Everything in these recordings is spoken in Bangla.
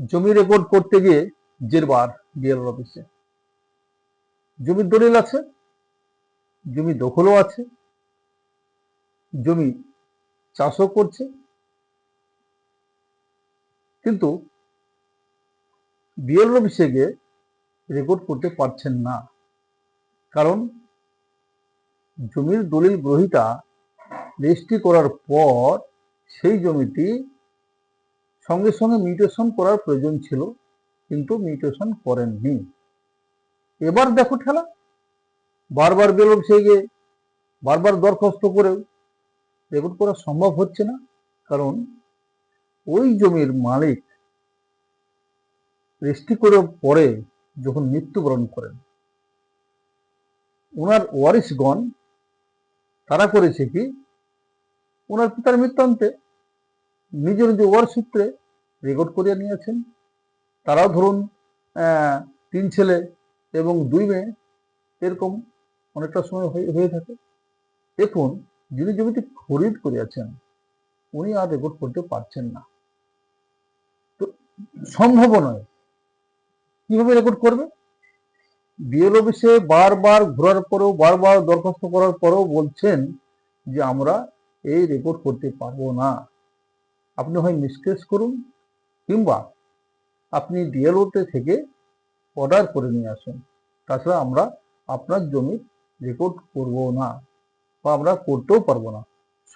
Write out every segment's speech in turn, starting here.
জমি রেকর্ড করতে গিয়ে জেরবার বিএল অফিসে জমির দলিল আছে জমি দখলও আছে, জমি চাষও করছে, কিন্তু বিএল অফিসে গিয়ে রেকর্ড করতে পারছেন না। কারণ জমির দলিল গ্রহীতা রেজিস্ট্রি করার পর সেই জমিটি সঙ্গে সঙ্গে মিউটেশন করার প্রয়োজন ছিল, কিন্তু মিউটেশন করেননি। এবার দেখো ঠেলা, বারবার বেল অফিসে গিয়ে বারবার দরখাস্ত করেও রেকর্ড করা সম্ভব হচ্ছে না, কারণ ওই জমির মালিক রেজিস্ট্রি করে পরে যখন মৃত্যুবরণ করেন ওনার ওয়ারিশগণ তারা করেছে কি ওনার পিতার মৃত্যুন্তে নিজ নিজ ওয়ার সূত্রে রেকর্ড করিয়ে নিয়েছেন। তারাও ধরুন তিন ছেলে এবং দুই মেয়ে, এরকম অনেকটা সময় হয়ে থাকে। এখন যিনি জমিটি খরিদ করিয়াছেন, উনি আর রেকর্ড করতে পারছেন না। তো সম্ভব নয়। কীভাবে রেকর্ড করবে? বিএল অফিসে বারবার ঘোরার পরেও, বারবার দরখাস্ত করার পরেও বলছেন যে, আমরা এই রেকর্ড করতে পারব না। আপনি হয় মিসকেস করুন কিংবা আপনি ডিএলওতে থেকে অর্ডার করে নিয়ে আসুন। তাছাড়া আমরা আপনার জমি রেকর্ড করব না বা আমরা করতেও পারব না।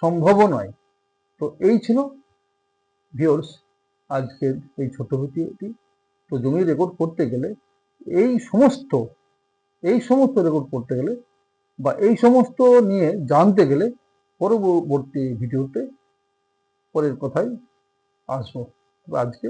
সম্ভবও নয়। তো এই ছিল ভিওর্স আজকের এই ছোট ভিডিওটি। তো জমি রেকর্ড করতে গেলে এই সমস্ত এই সমস্ত রেকর্ড করতে গেলে বা এই সমস্ত নিয়ে জানতে গেলে পরবর্তী ভিডিওতে পরের কথাই আসব। আজকে